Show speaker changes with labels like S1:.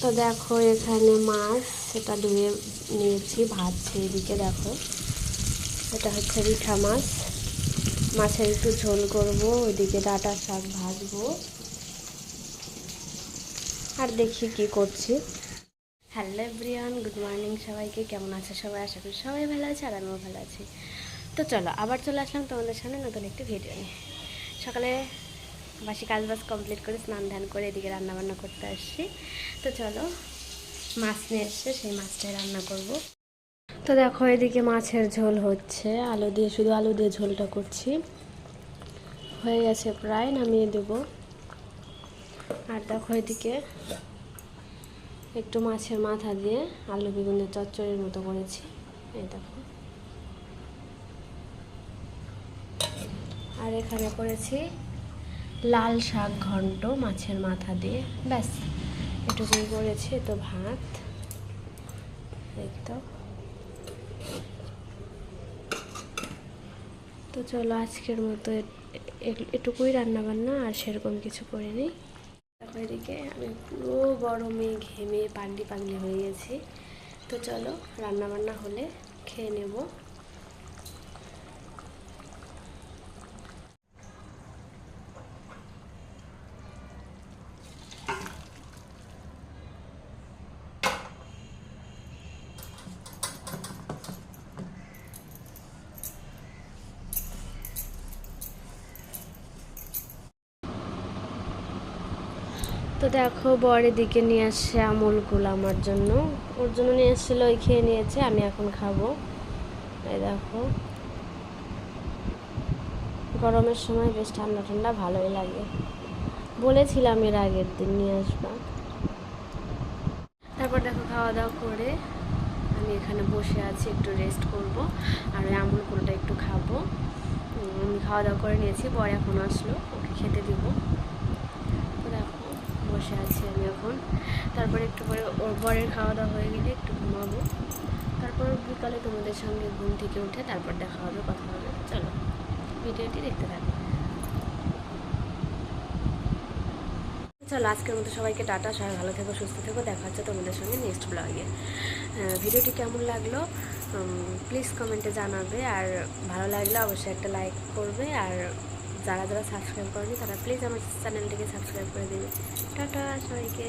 S1: তো দেখো এখানে মাছ, সেটা ধুয়ে নিয়েছি, ভাজছে এদিকে দেখো। এটা হচ্ছে রিঠা মাছ। মাছের একটু ঝোল করব, ওইদিকে ডাটা শাক ভাজবো। আর দেখি কি করছি। হ্যালো এভরিওয়ান, গুড মর্নিং সবাইকে, কেমন আছে সবাই? আশা করি সবাই ভালো আছে আর আমিও ভালো আছি। তো চলো, আবার চলে আসলাম তোমাদের সামনে নতুন একটি ভিডিও নিয়ে। সকালে বাসি কাজ বাজ কমপ্লিট করে স্নান ধ্যান করে এদিকে রান্না বান্না করতে আসছি। তো চলো, মাছ নিয়ে এসছে সেই মাছটাই রান্না করব। তো দেখো, এদিকে মাছের ঝোল হচ্ছে। আলু দিয়ে শুধু আলু দিয়ে ঝোলটা করছি। হয়ে গেছে প্রায়, নামিয়ে দেব। আর দেখো এদিকে একটু মাছের মাথা দিয়ে আলু বেগুনের চচ্চড়ির মতো করেছি। এই দেখো। আর এখানে করেছি লাল শাক ঘন্ট মাছের মাথা দিয়ে। ব্যাস, এটুকুই করেছি তো ভাত। তো। চলো আজকের মতো এটুকুই রান্না বান্না আর সেরকম কিছু করিনি। তারপর এদিকে আমি পুরো গরমে ঘেমে পাগলি পাগলি হয়ে গেছি। তো চলো রান্না বান্না হলে খেয়ে নেব। তো দেখো, বরের দিকে নিয়ে আসছে আমুলগুল আমার জন্য। ওর জন্য নিয়ে এসেছিল, ওই খেয়ে নিয়েছে, আমি এখন খাব। এই দেখো। গরমের সময় বেশ ঠান্ডা ঠান্ডা, ভালোই লাগে। বলেছিলাম এর আগের দিন নিয়ে আসবা। তারপর দেখো, খাওয়া দাওয়া করে আমি এখানে বসে আছি, একটু রেস্ট করব। আর ওই আমুলগুলটা একটু খাব। আমি খাওয়া দাওয়া করে নিয়েছি, বর এখন আসলো, ওকে খেতে দিব। বসে আছি আমি এখন। তারপরে একটু পরে ওর বরের খাওয়া দাওয়া হয়ে গেলে একটু ঘুমাবো। তারপর বিকালে তোমাদের সঙ্গে ঘুম থেকে উঠে তারপর দেখা হবে, কথা হবে। চলো, ভিডিওটি দেখতে থাকো। চলো, আজকের মতো সবাইকে টাটা, সবাই ভালো থেকো, সুস্থ থেকো। দেখা হচ্ছে তোমাদের সঙ্গে নেক্সট ব্লগে ভিডিওটি কেমন লাগল? প্লিজ কমেন্টে জানাবে। আর ভালো লাগলে অবশ্যই একটা লাইক করবে। আর যারা যারা সাবস্ক্রাইব করেনি তারা প্লিজ আমার চ্যানেলটিকে সাবস্ক্রাইব করে দেবে। টাটা সবাইকে।